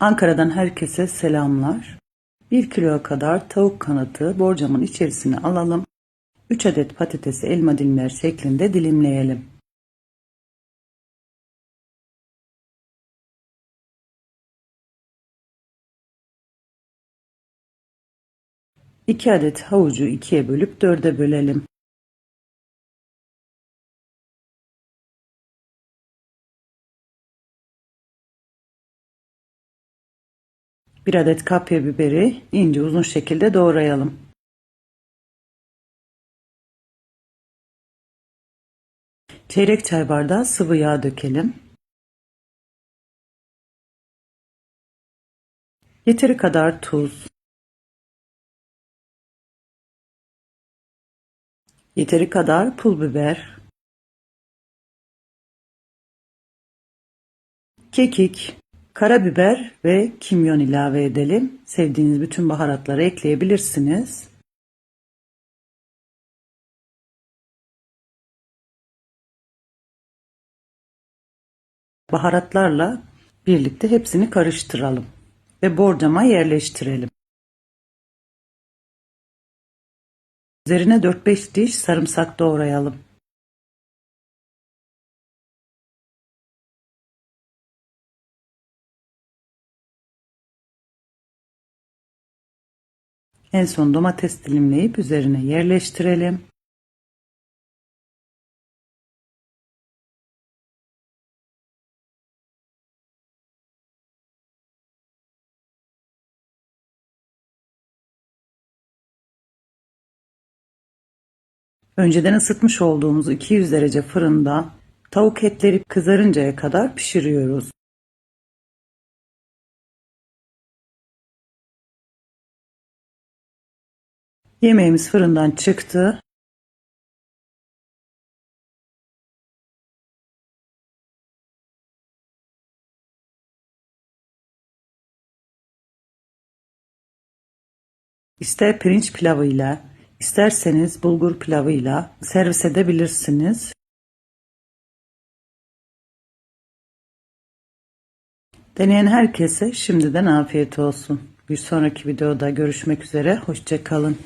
Ankara'dan herkese selamlar. 1 kilo kadar tavuk kanatı borcamın içerisine alalım. 3 adet patatesi elma dilimler şeklinde dilimleyelim. İki adet havucu ikiye bölüp dörde bölelim. Bir adet kapya biberi ince uzun şekilde doğrayalım. Çeyrek çay bardağı sıvı yağ dökelim. Yeteri kadar tuz. Yeteri kadar pul biber. Kekik, karabiber ve kimyon ilave edelim. Sevdiğiniz bütün baharatları ekleyebilirsiniz. Baharatlarla birlikte hepsini karıştıralım ve borcama yerleştirelim. Üzerine 4-5 diş sarımsak doğrayalım. En son domates dilimleyip üzerine yerleştirelim. Önceden ısıtmış olduğumuz 200 derece fırında tavuk etleri kızarıncaya kadar pişiriyoruz. Yemeğimiz fırından çıktı. İster pirinç pilavıyla, isterseniz bulgur pilavıyla servis edebilirsiniz. Deneyen herkese şimdiden afiyet olsun. Bir sonraki videoda görüşmek üzere. Hoşçakalın.